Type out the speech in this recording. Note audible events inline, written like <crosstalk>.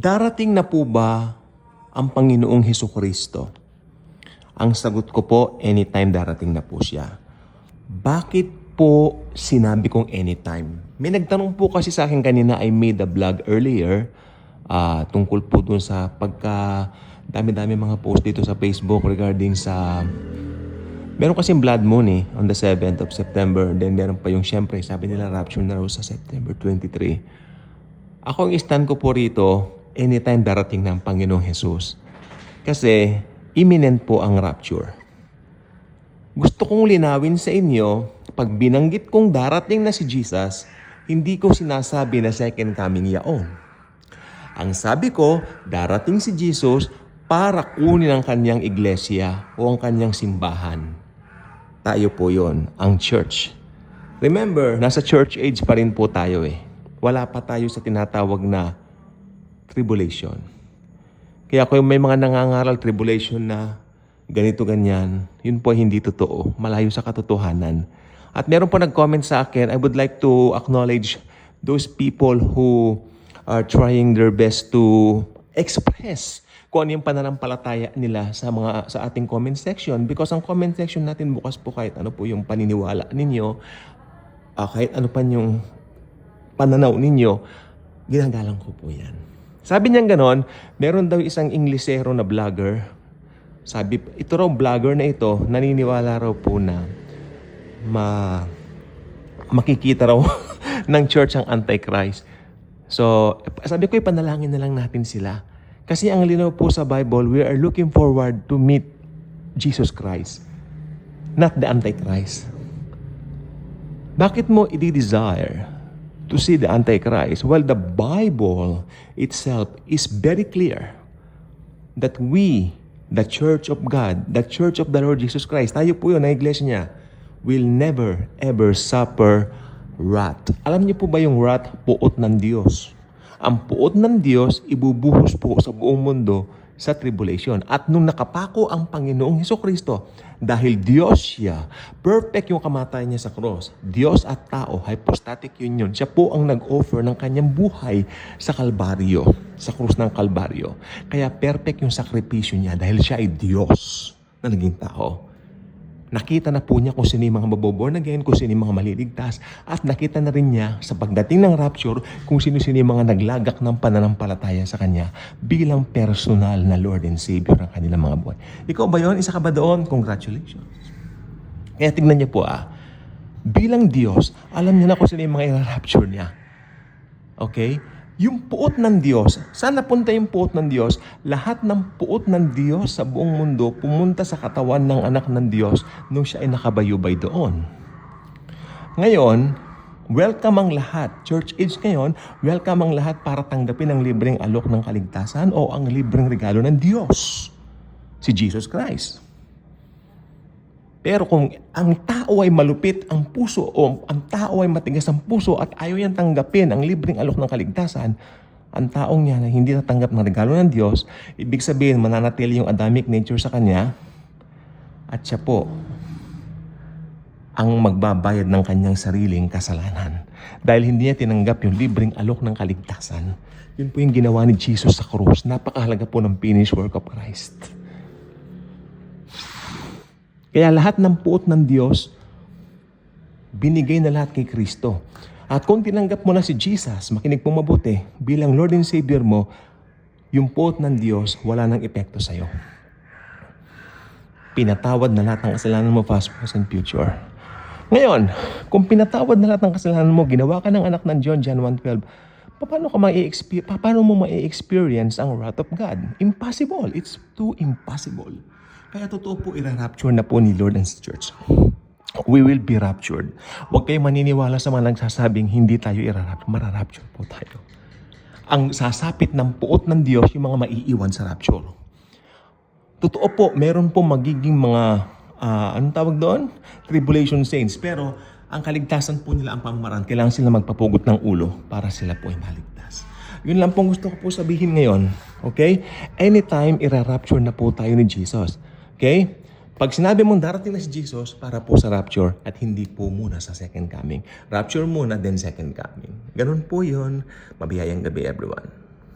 Darating na po ba ang Panginoong Heso Kristo? Ang sagot ko po, anytime darating na po siya. Bakit po sinabi kong anytime? May nagtanong po kasi sa akin kanina, I made a vlog earlier ah, tungkol po dun sa pagka dami-dami mga post dito sa Facebook regarding sa Meron kasing blood moon eh, on the 7th of September. Then meron pa yung syempre, sabi nila rapture na raw sa September 23. Ako ang stand ko po rito, anytime darating ng Panginoong Jesus. Kasi imminent po ang rapture. Gusto kong linawin sa inyo, pag binanggit kong darating na si Jesus, hindi ko sinasabi na second coming yaon. Ang sabi ko, darating si Jesus para kunin ang kanyang iglesia o ang kanyang simbahan. Tayo po yon, ang church. Remember, nasa church age pa rin po tayo eh. Wala pa tayo sa tinatawag na tribulation. Kaya kung may mga nangangaral tribulation na ganito ganyan, yun po ay hindi totoo. Malayo sa katotohanan. At meron po nag-comment sa akin, I would like to acknowledge those people who are trying their best to express kung ano yung pananampalataya nila sa mga sa ating comment section because ang comment section natin bukas po kahit ano po yung paniniwala ninyo ah, kahit ano pa yung pananaw ninyo ginagalang ko po yan sabi niya ganon meron daw isang Inglesero na vlogger sabi ito raw vlogger na ito naniniwala raw po na ma makikita raw <laughs> ng church ang antichrist So, sabi ko, ipanalangin na lang natin sila. Kasi ang linaw po sa Bible, we are looking forward to meet Jesus Christ. Not the Antichrist. Bakit mo i-desire to see the Antichrist? Well, the Bible itself is very clear that we, the Church of God, the Church of the Lord Jesus Christ, tayo po yun, na iglesia niya, will never ever suffer wrath. Alam niyo po ba yung wrath? Puot ng Diyos. Ang puot ng Diyos, ibubuhos po sa buong mundo sa tribulation. At nung nakapako ang Panginoong Heso Kristo, dahil Diyos siya, perfect yung kamatayan niya sa cross. Diyos at tao, hypostatic union. Siya po ang nag-offer ng kanyang buhay sa Kalbaryo, sa krus ng Kalbaryo. Kaya perfect yung sakripisyo niya dahil siya ay Diyos na naging tao. Nakita na po niya kung sino yung mga maboborn again, kung sino yung mga maliligtas. At nakita na rin niya sa pagdating ng rapture kung sino-sino yung mga naglagak ng pananampalataya sa Kanya bilang personal na Lord and Savior ng kanilang mga buhay. Ikaw ba yon? Isa ka ba doon? Congratulations. Kaya tignan niyo po ah, bilang Diyos, alam niya na kung sino yung mga i-rapture niya. Okay? Yung puot ng Diyos, saan napunta yung puot ng Diyos? Lahat ng puot ng Diyos sa buong mundo pumunta sa katawan ng anak ng Diyos nung siya ay nakabayubay doon. Ngayon, welcome ang lahat. Church age ngayon, welcome ang lahat para tanggapin ang libreng alok ng kaligtasan o ang libreng regalo ng Diyos. Si Jesus Christ. Pero kung ang tao ay malupit ang puso o ang tao ay matigas ang puso at ayaw niyang tanggapin ang libreng alok ng kaligtasan, ang taong niya na hindi natanggap ng regalo ng Diyos, ibig sabihin mananatili yung Adamic nature sa kanya at siya po ang magbabayad ng kanyang sariling kasalanan. Dahil hindi niya tinanggap yung libreng alok ng kaligtasan. Yun po yung ginawa ni Jesus sa krus. Napakahalaga po ng finished work of Christ. Kaya lahat ng puot ng Diyos, binigay na lahat kay Kristo. At kung tinanggap mo na si Jesus, makinig po mabuti, bilang Lord and Savior mo, yung puot ng Diyos, wala nang epekto sa'yo. Pinatawad na lahat ng kasalanan mo, past, present, future. Ngayon, kung pinatawad na lahat ng kasalanan mo, ginawa ka ng anak ng John, John 1.12, paano, ka paano mo ma-experience ang wrath of God? Impossible. It's too impossible. Kaya totoo po, ira-rapture na po ni Lord and Church. We will be raptured. Huwag kayo maniniwala sa mga nagsasabing hindi tayo ira-rapture. Mara-rapture po tayo. Ang sasapit ng puot ng Diyos, yung mga maiiwan sa rapture. Totoo po, meron po magiging mga, ah, anong tawag doon? Tribulation saints. Pero ang kaligtasan po nila ang pamamaraan. Kailangan sila magpapugot ng ulo para sila po ay maligtas. Yun lang pong gusto ko po sabihin ngayon. Okay? Anytime, ira-rapture na po tayo ni Jesus. Okay? Pag sinabi mong darating na si Jesus para po sa rapture at hindi po muna sa second coming. Rapture muna, then second coming. Ganun po yun. Mabiyayang gabi, everyone.